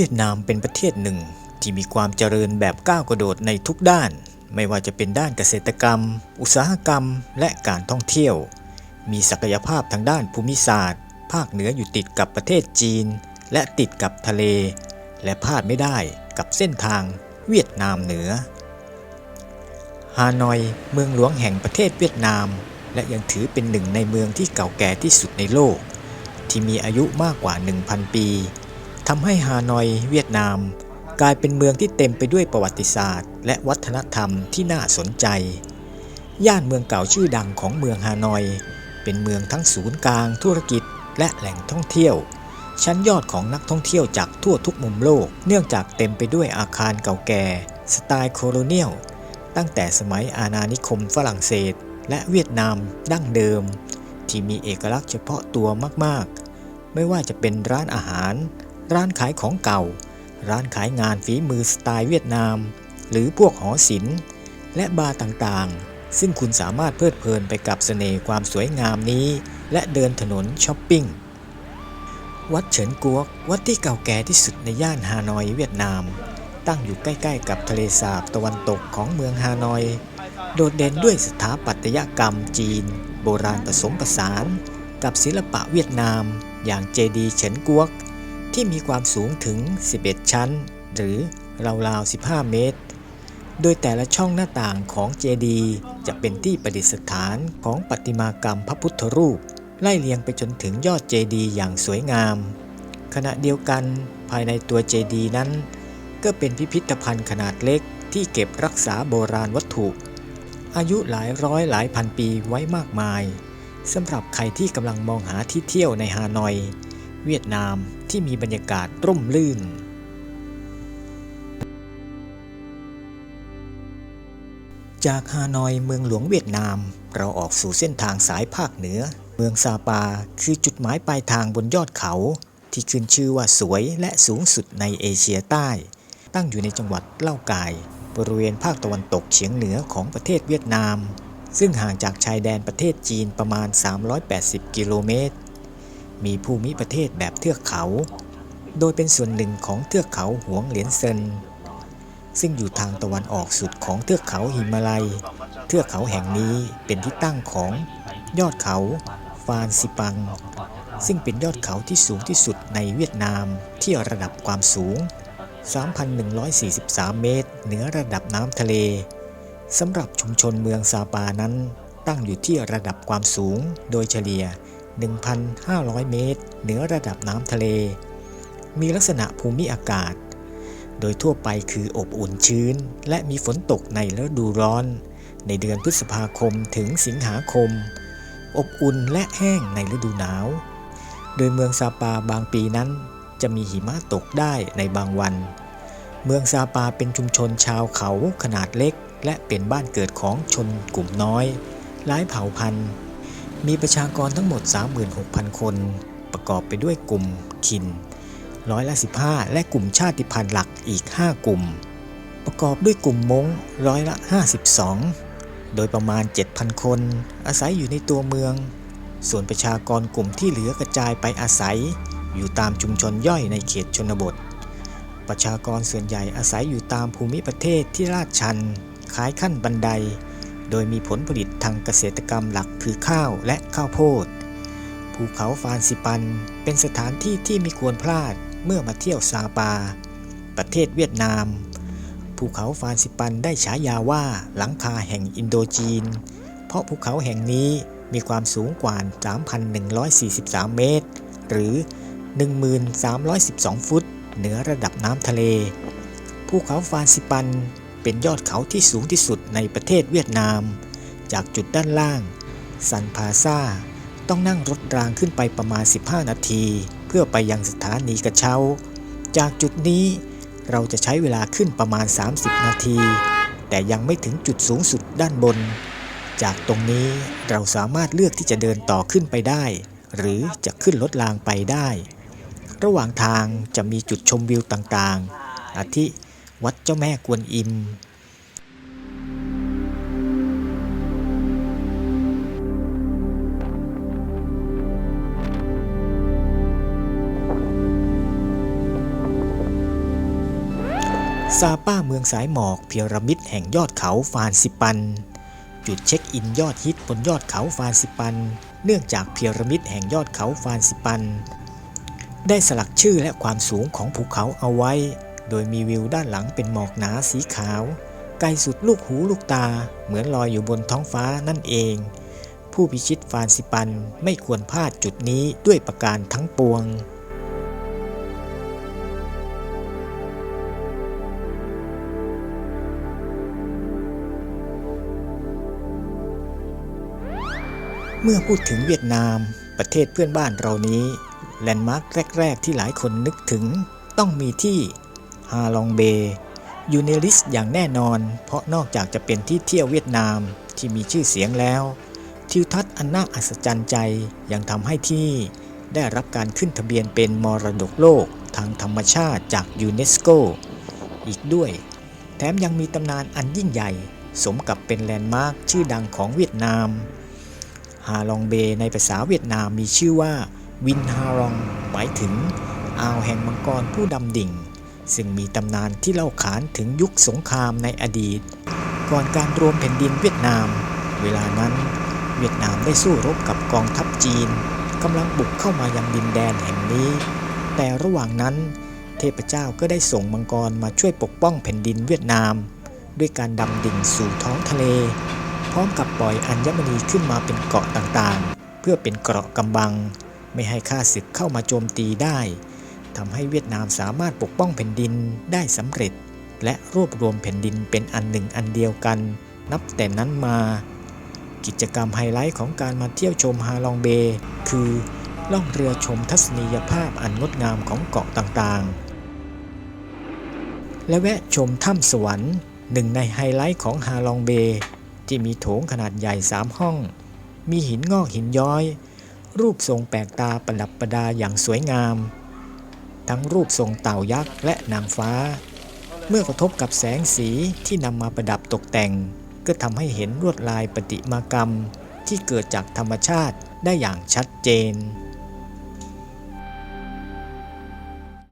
วียดนามเป็นประเทศหนึ่ง ที่มีความเจริญแบบก้าวกระโดดในทุกด้าน ไม่ว่าจะเป็นด้านเกษตรกรรม อุตสาหกรรม และการท่องเที่ยว มีศักยภาพทางด้านภูมิศาสตร์ ภาคเหนืออยู่ติดกับประเทศจีน และติดกับทะเล และพลาดไม่ได้กับเส้นทางเวียดนามเหนือ ฮานอยเมืองหลวงแห่งประเทศเวียดนาม และยังถือเป็นหนึ่งในเมืองที่เก่าแก่ที่สุดในโลก ที่มีอายุมากกว่า 1,000 ปี ทำให้ฮานอยเวียดนาม กลายเป็นเมืองที่เต็มไปด้วยประวัติศาสตร์ และวัฒนธรรมที่น่าสนใจ ย่านเมืองเก่าชื่อดังของเมืองฮานอย เป็นเมืองทั้งศูนย์กลางธุรกิจ และแหล่งท่องเที่ยว ชั้นยอดของนักท่องเที่ยวจากทั่วทุกมุมโลก เนื่องจากเต็มไปด้วยอาคารเก่าแก่ สไตล์โคโลเนียล ตั้งแต่สมัยอาณานิคมฝรั่งเศส และเวียดนามดั้งเดิม ที่มีเอกลักษณ์เฉพาะตัวมากๆ ไม่ว่าจะเป็นร้านอาหาร ร้านขายของเก่า ร้านขายงานฝีมือสไตล์เวียดนาม หรือพวกหอศิลป์และบาร์ต่างๆ ซึ่งคุณสามารถเพลิดเพลินไปกับเสน่ห์ความสวยงามนี้ และเดินถนนช้อปปิ้ง วัดเฉินกวก วัดที่เก่าแก่ที่สุดในย่านฮานอยเวียดนาม ตั้งอยู่ใกล้ๆ กับทะเลสาบตะวันตกของเมืองฮานอย โดดเด่นด้วยสถาปัตยกรรมจีน โบราณผสมผสาน กับศิลปะเวียดนาม อย่างเจดีเฉินกวก ที่มีความสูงถึง 11 ชั้น หรือราวๆ 15 เมตร โดยแต่ละช่องหน้าต่างของเจดีย์จะเป็นที่ประดิษฐานของประติมากรรมพระพุทธรูป ไล่เลียงไปจนถึงยอดเจดีย์อย่างสวยงาม ขณะเดียวกันภายในตัวเจดีย์นั้น ก็เป็นพิพิธภัณฑ์ขนาดเล็กที่เก็บรักษาโบราณวัตถุ อายุหลายร้อยหลายพันปีไว้มากมายสำหรับใครที่กำลังมองหาที่เที่ยวในฮานอย เวียดนามที่มีบรรยากาศร่มรื่น จากฮานอยเมืองหลวงเวียดนาม เราออกสู่เส้นทางสายภาคเหนือ เมืองซาปาคือจุดหมายปลายทางบนยอดเขา ที่ขึ้นชื่อว่าสวยและสูงสุดในเอเชียใต้ ตั้งอยู่ในจังหวัดเล่ากาย บริเวณภาคตะวันตกเฉียงเหนือของประเทศเวียดนาม ซึ่งห่างจากชายแดนประเทศจีนประมาณ 380 กิโลเมตร มีภูมิประเทศแบบเทือกเขา โดยเป็นส่วนหนึ่งของเทือกเขาหวงเหลียนเซิน ซึ่งอยู่ทางตะวันออกสุดของเทือกเขาหิมาลัย เทือกเขาแห่งนี้เป็นที่ตั้งของยอดเขาฟานซิปัง ซึ่งเป็นยอดเขาที่สูงที่สุดในเวียดนามที่ระดับความสูง 3,143 เมตร เหนือระดับน้ำทะเลสำหรับชุมชนเมืองซาปานั้นตั้งอยู่ที่ระดับความสูงโดยเฉลี่ย 1,500 เมตร เหนือระดับน้ำทะเล มีลักษณะภูมิอากาศ โดยทั่วไปคืออบอุ่นชื้น และมีฝนตกในฤดูร้อน ในเดือนพฤษภาคมถึงสิงหาคม อบอุ่นและแห้งในฤดูหนาว โดยเมืองซาปาบางปีนั้น จะมีหิมะตกได้ในบางวัน เมืองซาปาเป็นชุมชนชาวเขาขนาดเล็ก และเป็นบ้านเกิดของชนกลุ่มน้อย หลายเผ่าพันธุ์ มีประชากรทั้งหมด 36,000 คน ประกอบไปด้วยกลุ่มคินร้อยละ15 และกลุ่มชาติพันธุ์หลักอีก 5 กลุ่ม ประกอบด้วยกลุ่มม้งร้อยละ 52 โดยประมาณ 7,000 คน อาศัยอยู่ในตัวเมือง ส่วนประชากรกลุ่มที่เหลือกระจายไปอาศัย อยู่ตามชุมชนย่อยในเขตชนบท ประชากรส่วนใหญ่อาศัยอยู่ตามภูมิประเทศที่ลาดชันคล้ายขั้นบันได โดยมีผลผลิตทางเกษตรกรรมหลักคือข้าวและข้าวโพด ภูเขาฟานซิปันเป็นสถานที่ที่ไม่ควรพลาดเมื่อมาเที่ยวซาปา ประเทศเวียดนาม ภูเขาฟานซิปันได้ฉายาว่าหลังคาแห่งอินโดจีน เพราะภูเขาแห่งนี้มีความสูงกว่า 3,143 เมตร หรือ 1,312 ฟุต เหนือระดับน้ำทะเล ภูเขาฟานซิปัน เป็นยอดเขาที่สูงที่สุดในประเทศเวียดนาม จากจุดด้านล่างซันพาซาต้องนั่งรถรางขึ้นไปประมาณ 15 นาที เพื่อไปยังสถานีกระเช้า จากจุดนี้เราจะใช้เวลาขึ้นประมาณ 30 นาที แต่ยังไม่ถึงจุดสูงสุดด้านบน จากตรงนี้เราสามารถเลือกที่จะเดินต่อขึ้นไปได้ หรือจะขึ้นรถรางไปได้ ระหว่างทางจะมีจุดชมวิวต่างๆ อาทิ วัดเจ้าแม่กวนอิมซาป้าเมืองสายหมอกพีระมิดแห่งยอดเขาฟานซิปัน จุดเช็คอินยอดฮิตบนยอดเขาฟานซิปัน เนื่องจากพีระมิดแห่งยอดเขาฟานซิปัน ได้สลักชื่อและความสูงของภูเขาเอาไว้ โดยมีวิวด้านหลังเป็นหมอกหนาสีขาว ไกลสุดลูกหูลูกตาเหมือนลอยอยู่บนท้องฟ้านั่นเอง ผู้พิชิตฟานซิปันไม่ควรพลาดจุดนี้ด้วยประการทั้งปวงเมื่อพูดถึงเวียดนามประเทศเพื่อนบ้านเรานี้ แลนด์มาร์คแรก ๆ ที่หลายคนนึกถึง ต้องมีที่ ฮาลองเบย์อยู่ในลิสต์อย่างแน่นอน เพราะนอกจากจะเป็นที่เที่ยวเวียดนามที่มีชื่อเสียงแล้ว ทิวทัศน์อันน่าอัศจรรย์ใจยังทำให้ที่ได้รับการขึ้นทะเบียนเป็นมรดกโลกทางธรรมชาติจากยูเนสโกอีกด้วย แถมยังมีตำนานอันยิ่งใหญ่ สมกับเป็นแลนด์มาร์คชื่อดังของเวียดนาม ฮาลองเบย์ในภาษาเวียดนามมีชื่อว่าวินฮารองหมายถึงอ่าวแห่งมังกรผู้ดำดิ่ง ซึ่งมีตำนานที่เล่าขานถึงยุคสงครามในอดีต ก่อนการรวมแผ่นดินเวียดนาม เวลานั้น เวียดนามได้สู้รบกับกองทัพจีนกำลังบุกเข้ามายังดินแดนแห่งนี้ แต่ระหว่างนั้น เทพเจ้าก็ได้ส่งมังกรมาช่วยปกป้องแผ่นดินเวียดนาม ด้วยการดำดิ่งสู่ท้องทะเล พร้อมกับปล่อยอัญมณีขึ้นมาเป็นเกาะต่างๆ เพื่อเป็นเกราะกำบัง ไม่ให้ข้าศึกเข้ามาโจมตีได้ ทำให้เวียดนามสามารถปกป้องแผ่นดินได้สำเร็จ และรวบรวมแผ่นดินเป็นอันหนึ่งอันเดียวกัน นับแต่นั้นมา กิจกรรมไฮไลท์ของการมาเที่ยวชมฮาลองเบย์คือล่องเรือชมทัศนียภาพอันงดงามของเกาะต่างๆ และแวะชมถ้ำสวรรค์หนึ่งในไฮไลท์ของฮาลองเบย์ที่มีโถงขนาดใหญ่สามห้อง มีหินงอกหินย้อย รูปทรงแปลกตาประดับประดาอย่างสวยงาม ทั้งรูปทรงเต่ายักษ์และนางฟ้า เมื่อกระทบกับแสงสีที่นำมาประดับตกแต่ง ก็ทำให้เห็นลวดลายปฏิมากรรมที่เกิดจากธรรมชาติได้อย่างชัดเจน